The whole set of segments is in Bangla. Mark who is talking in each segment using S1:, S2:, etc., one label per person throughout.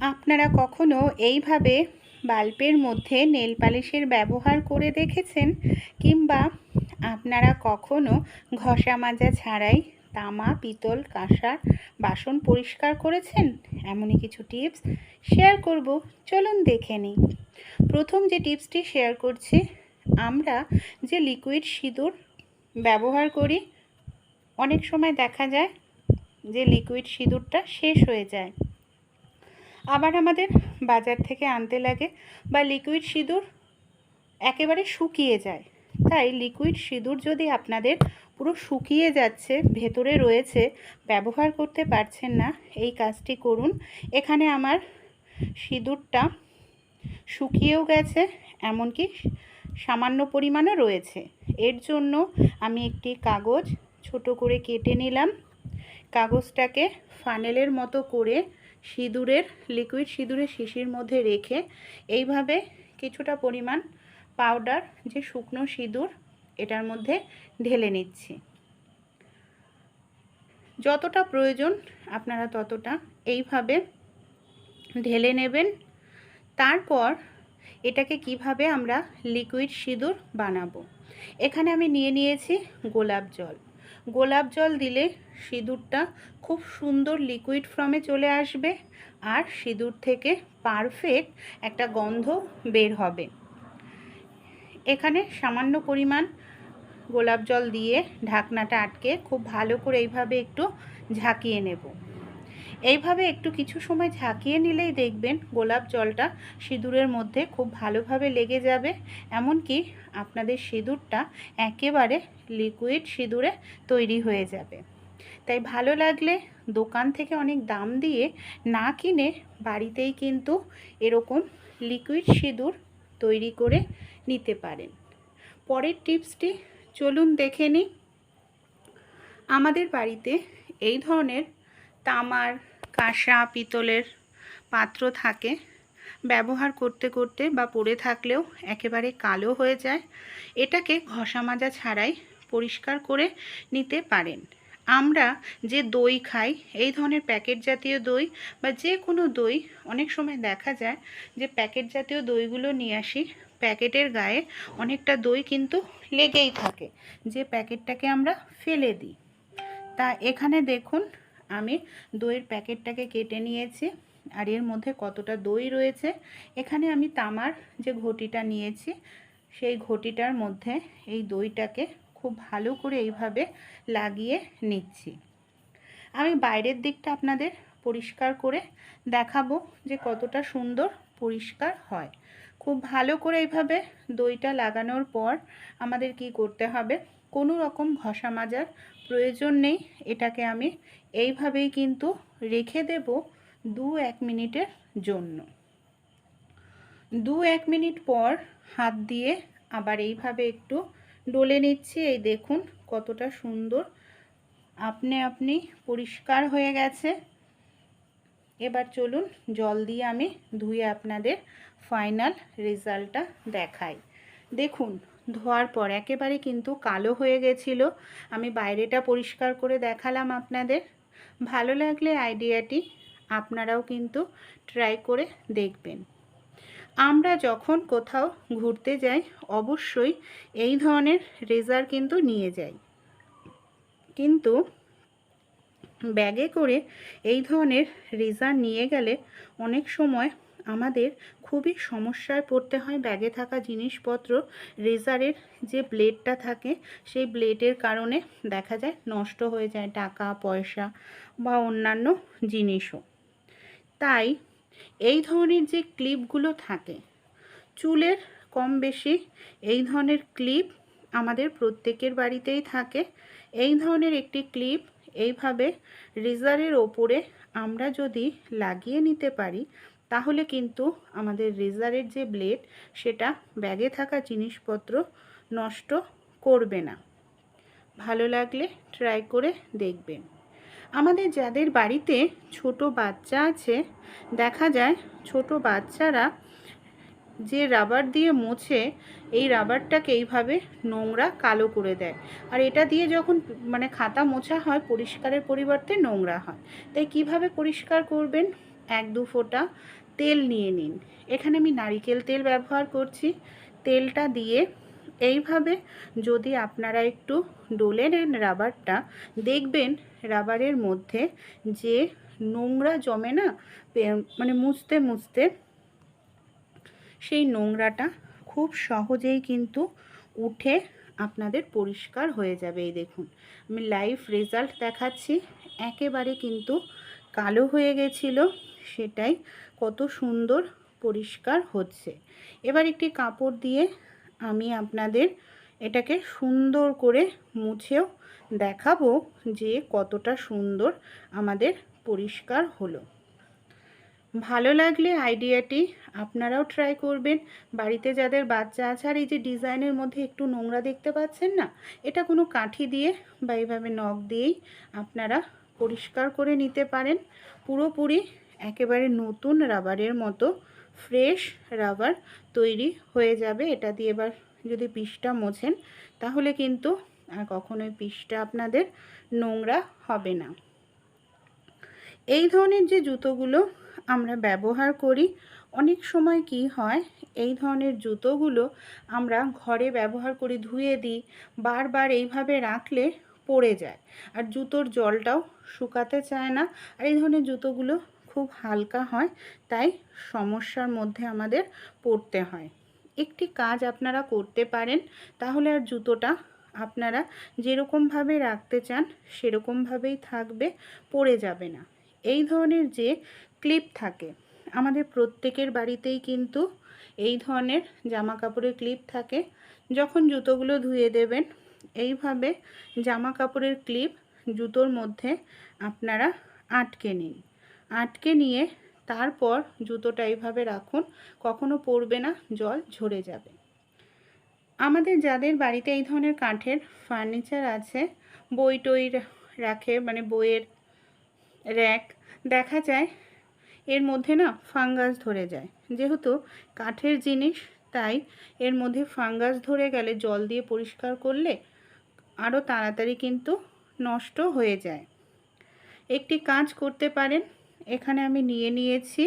S1: আপনারা কখনো এইভাবে বাল্বের মধ্যে নেল পালিশের ব্যবহার করে দেখেছেন? কিংবা আপনারা কখনো ঘষা মাজা ছাড়াই তামা, পিতল, কাঁসার বাসন পরিষ্কার করেছেন? এমনই কিছু টিপস শেয়ার করব। চলুন দেখে নিই। প্রথম যে টিপসটি শেয়ার করছি, আমরা যে লিকুইড সিঁদুর ব্যবহার করি, অনেক সময় দেখা যায় যে লিকুইড সিঁদুরটা শেষ হয়ে যায়। আবার আমাদের বাজার থেকে আনতে লাগে বা লিকুইড সিঁদুর একেবারে শুকিয়ে যায়। তাই লিকুইড সিঁদুর যদি আপনাদের পুরো শুকিয়ে যাচ্ছে, ভেতরে রয়েছে, ব্যবহার করতে পারছেন না, এই কাজটি করুন। এখানে আমার সিঁদুরটা শুকিয়েও গেছে, এমনকি সামান্য পরিমাণও রয়েছে। এর জন্য আমি একটি কাগজ ছোট করে কেটে নিলাম। কাগজটাকে ফানেলের মতো করে সিঁদুরের লিকুইড সিঁদুরের শিশির মধ্যে রেখে এইভাবে কিছুটা পরিমাণ পাউডার যে শুকনো সিঁদুর, এটার মধ্যে ঢেলে নিচ্ছি। যতটা প্রয়োজন আপনারা ততটা এইভাবে ঢেলে নেবেন। তারপর এটাকে কীভাবে আমরা লিকুইড সিঁদুর বানাবো? এখানে আমি নিয়ে নিয়েছি গোলাপ জল। গোলাপ জল দিলে সিঁদুরটা খুব সুন্দর লিকুইড ফর্মে চলে আসবে আর সিঁদুর থেকে পারফেক্ট একটা গন্ধ বের হবে। এখানে সামান্য পরিমাণ গোলাপ জল দিয়ে ঢাকনাটা আটকে খুব ভালো করে এইভাবে একটু ঝাঁকিয়ে নেব। এইভাবে একটু কিছু সময় ঝাঁকিয়ে নিলেই দেখবেন গোলাপ জলটা সিঁদুরের মধ্যে খুব ভালোভাবে লেগে যাবে। এমনকি আপনাদের সিঁদুরটা একেবারে লিকুইড সিঁদুরে তৈরি হয়ে যাবে। তাই ভালো লাগলে দোকান থেকে অনেক দাম দিয়ে না কিনে বাড়িতেই কিন্তু এরকম লিকুইড সিঁদুর তৈরি করে নিতে পারেন। পরের টিপসটি চলুন দেখে নিই। আমাদের বাড়িতে এই ধরনের তামার কাঁসা পিতলের পাত্র থাকে। ব্যবহার করতে করতে বা পড়ে থাকলেও একেবারে কালো হয়ে যায়। এটাকে ঘষা মাজা ছাড়াই পরিষ্কার করে নিতে পারেন। আমরা যে দই খাই, এই ধরনের প্যাকেট জাতীয় দই বা যে কোনো দই, অনেক সময় দেখা যায় যে প্যাকেট জাতীয় দইগুলো নিয়ে আসি, প্যাকেটের গায়ে অনেকটা দই কিন্তু লেগেই থাকে, যে প্যাকেটটাকে আমরা ফেলে দিই। তা এখানে দেখুন আমি দইয়ের প্যাকেটটাকে কেটে নিয়েছি আর এর মধ্যে কতটা দই রয়েছে, এখানে আমি তামার যে ঘটিটা নিয়েছি, সেই ঘটিটার মধ্যে এই দইটাকে খুব ভালো করে এইভাবে লাগিয়ে নিচ্ছি। আমি বাইরের দিকটা আপনাদের পরিষ্কার করে দেখাবো যে কতটা সুন্দর পরিষ্কার হয়। খুব ভালো করে এইভাবে দইটা লাগানোর পর আমাদের কি করতে হবে কোনো রকম ঘষা মাজার প্রয়োজন নেই। এটাকে আমি এইভাবেই কিন্তু রেখে দেব দু এক মিনিটের জন্য। দু এক মিনিট পর হাত দিয়ে আবার এইভাবে একটু ডলে নিচ্ছি। এই দেখুন কতটা সুন্দর। আপনি আপনি পরিষ্কার হয়ে গেছে। এবার চলুন জল দিয়ে আমি ধুয়ে আপনাদের ফাইনাল রেজাল্টটা দেখাই। দেখুন ধোয়ার পর একেবারে কিন্তু কালো হয়ে গেছিল। আমি বাইরেটা পরিষ্কার করে দেখালাম আপনাদের। ভালো লাগলে আইডিয়াটি আপনারাও কিন্তু ট্রাই করে দেখবেন। আমরা যখন কোথাও ঘুরতে যাই, অবশ্যই এই ধরনের রেজার কিন্তু নিয়ে যাই। কিন্তু ব্যাগে করে এই ধরনের রেজার নিয়ে গেলে অনেক সময় আমাদের খুবই সমস্যায় পড়তে হয় ব্যাগে থাকা জিনিসপত্র, রেজারের যে ব্লেডটা থাকে, সেই ব্লেডের কারণে দেখা যায় নষ্ট হয়ে যায় টাকা, পয়সা বা অন্যান্য জিনিসও। তাই এই ধরনের যে ক্লিপগুলো থাকে, চুলের কম বেশি এই ধরনের ক্লিপ আমাদের প্রত্যেকের বাড়িতেই থাকে। এই ধরনের একটি ক্লিপ এইভাবে রেজারের ওপরে আমরা যদি লাগিয়ে নিতে পারি তাহলে কিন্তু আমাদের রেজারের যে ব্লেড, সেটা ব্যাগে থাকা জিনিসপত্র নষ্ট করবে না। ভালো লাগলে ট্রাই করে দেখবেন। আমাদের যাদের বাড়িতে ছোট বাচ্চা আছে, দেখা যায় ছোট বাচ্চারা যে রাবার দিয়ে মোছে, এই রাবারটাকে এইভাবে নোংরা কালো করে দেয়। আর এটা দিয়ে যখন মানে খাতা মোছা হয়, পরিষ্কারের পরিবর্তে নোংরা হয়। তাই কীভাবে পরিষ্কার করবেন? এক দু ফোঁটা তেল নিয়ে নিন। এখানে আমি নারিকেল তেল ব্যবহার করছি। তেলটা দিয়ে এইভাবে যদি আপনারা একটু ডলে নেন রাবারটা, দেখবেন রাবারের মধ্যে যে নোংরা জমে না মানে মুছতে মুছতে সেই নোংরাটা খুব সহজেই কিন্তু উঠে আপনাদের পরিষ্কার হয়ে যাবে। এই দেখুন, আমি লাইভ রেজাল্ট দেখাচ্ছি। একেবারে কিন্তু কালো হয়ে গেছিল। সেটাই কত সুন্দর পরিষ্কার হচ্ছে। এবার একটি কাপড় দিয়ে আমি আপনাদের এটাকে সুন্দর করে মুছেও দেখাবো যে কতটা সুন্দর আমাদের পরিষ্কার হলো। ভালো লাগলে আইডিয়াটি আপনারাও ট্রাই করবেন। বাড়িতে যাদের বাচ্চা আছে, আর এই যে ডিজাইনের মধ্যে একটু নোংরা দেখতে পাচ্ছেন না, এটা কোনো কাঠি দিয়ে বা এইভাবে নখ দিয়েই আপনারা পরিষ্কার করে নিতে পারেন। পুরোপুরি একেবারে নতুন রাবারের মতো ফ্রেশ রাবার তৈরি হয়ে যাবে। এটা দিয়ে এবার যদি পিসটা মোছেন, তাহলে কিন্তু আর কখনোই পিসটা আপনাদের নোংরা হবে না। এই ধরনের যে জুতোগুলো আমরা ব্যবহার করি, অনেক সময় কি হয়, এই ধরনের জুতোগুলো আমরা ঘরে ব্যবহার করি, ধুয়ে দিই, বারবার এইভাবে রাখলে পড়ে যায়। আর জুতোর জলটাও শুকাতে চায় না। আর এই ধরনের জুতোগুলো খুব হালকা হয়, তাই সমস্যার মধ্যে আমাদের পড়তে হয়। একটি কাজ আপনারা করতে পারেন, তাহলে আর জুতোটা আপনারা যেরকমভাবে রাখতে চান, সেরকমভাবেই থাকবে, পড়ে যাবে না। এই ধরনের যে ক্লিপ থাকে, আমাদের প্রত্যেকের বাড়িতেই কিন্তু এই ধরনের জামা কাপড়ের ক্লিপ থাকে। যখন জুতোগুলো ধুয়ে দেবেন, এইভাবে জামা কাপড়ের ক্লিপ জুতোর মধ্যে আপনারা আটকে নিন। আটকে নিয়ে তারপর জুতোটা এইভাবে রাখুন, কখনো পড়বে না, জল ঝরে যাবে। আমাদের যাদের বাড়িতে এই ধরনের কাঠের ফার্নিচার আছে, বই টই রাখে মানে বইয়ের র্যাক দেখা যায় এর মধ্যে না ফাঙ্গাস ধরে যায়। যেহেতু কাঠের জিনিস, তাই এর মধ্যে ফাঙ্গাস ধরে গেলে জল দিয়ে পরিষ্কার করলে আরও তাড়াতাড়ি কিন্তু নষ্ট হয়ে যায়। একটি কাজ করতে পারেন এখানে আমি নিয়ে নিয়েছি,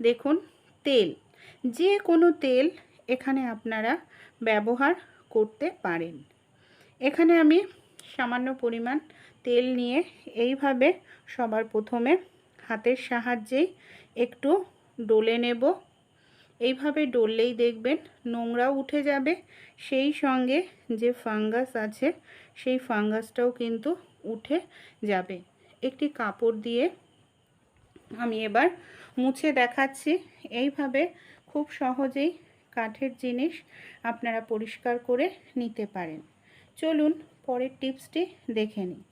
S1: দেখুন, তেল। যে কোনো তেল এখানে আপনারা ব্যবহার করতে পারেন। এখানে আমি সামান্য পরিমাণ তেল নিয়ে এইভাবে সবার প্রথমে হাতের সাহায্যেই একটু ডলে নেব। এইভাবে ডললেই দেখবেন নোংরাও উঠে যাবে। সেই সঙ্গে যে ফাঙ্গাস আছে, সেই ফাঙ্গাসটাও কিন্তু উঠে যাবে। একটি কাপড় দিয়ে আমি এবার মুছে দেখাচ্ছি। এইভাবে খুব সহজেই কাঠের জিনিস আপনারা পরিষ্কার করে নিতে পারেন। চলুন পরের টিপসটি দেখে নিই।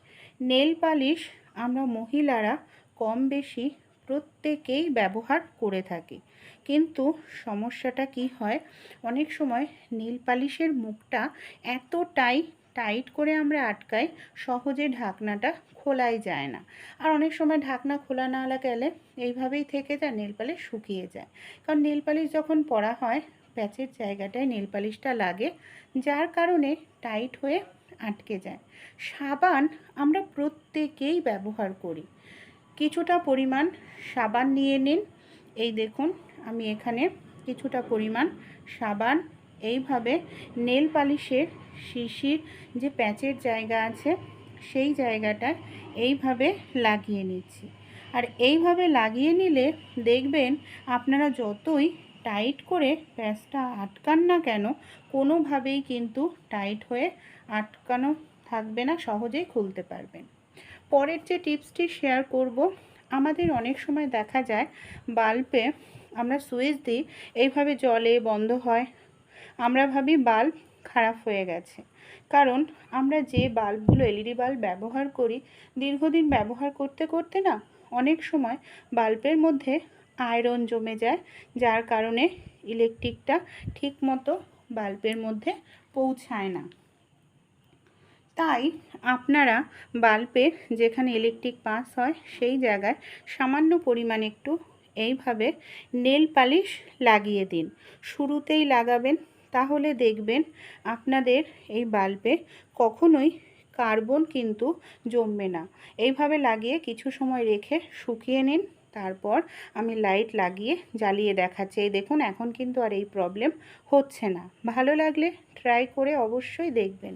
S1: নেল পালিশ আমরা মহিলারা কম বেশি প্রত্যেকেই ব্যবহার করে থাকি। কিন্তু সমস্যাটা কি হয়? অনেক সময় নীল পালিশের মুখটা এতটাই টাইট করে আমরা আটকাই, সহজে ঢাকনাটা খোলাই যায় না। আর অনেক সময় ঢাকনা খোলা না গেলে এইভাবেই থেকে যায় নেল পালিশ শুকিয়ে যায়। কারণ নেল পালিশ যখন পরা হয়, প্যাচের জায়গাটায় নেল পালিশটা লাগে, যার কারণে টাইট হয়ে আটকে যায়। সাবান আমরা প্রত্যেকেই ব্যবহার করি। কিছুটা পরিমাণ সাবান নিয়ে নিন। এই দেখুন, আমি এখানে কিছুটা পরিমাণ সাবান এইভাবে নেল পালিশের শিশির যে প্যাচের জায়গা আছে, সেই জায়গাটা এইভাবে লাগিয়ে নিচ্ছি। আর এইভাবে লাগিয়ে নিলে দেখবেন আপনারা যতই টাইট করে প্যাচটা আটকান না কেন, কোনোভাবেই কিন্তু টাইট হয়ে আটকানো থাকবে না, সহজেই খুলতে পারবেন। পরের যে টিপসটি শেয়ার করব, আমাদের অনেক সময় দেখা যায় বাল্বে আমরা সুইচ দিই, এইভাবে জলে বন্ধ হয় আমরা ভাবি বাল্ব খারাপ হয়ে গেছে। কারণ আমরা যে বাল্বগুলো এলইডি বাল্ব ব্যবহার করি, দীর্ঘদিন ব্যবহার করতে করতে না, অনেক সময় বাল্বের মধ্যে আয়রন জমে যায়, যার কারণে ইলেকট্রিকটা ঠিকমতো বাল্বের মধ্যে পৌঁছায় না। তাই আপনারা বাল্বের যেখানে ইলেকট্রিক পাস হয়, সেই জায়গায় সামান্য পরিমাণ একটু এইভাবে নেল পালিশ লাগিয়ে দিন। শুরুতেই লাগাবেন তাহলে দেখবেন আপনাদের এই বাল্বে কখনোই কার্বন কিন্তু জমবে না। এইভাবে লাগিয়ে কিছু সময় রেখে শুকিয়ে নিন, তারপর আমি লাইট লাগিয়ে জ্বালিয়ে দেখাচ্ছি। এই দেখুন, এখন কিন্তু আর এই প্রবলেম হচ্ছে না। ভালো লাগলে ট্রাই করে অবশ্যই দেখবেন।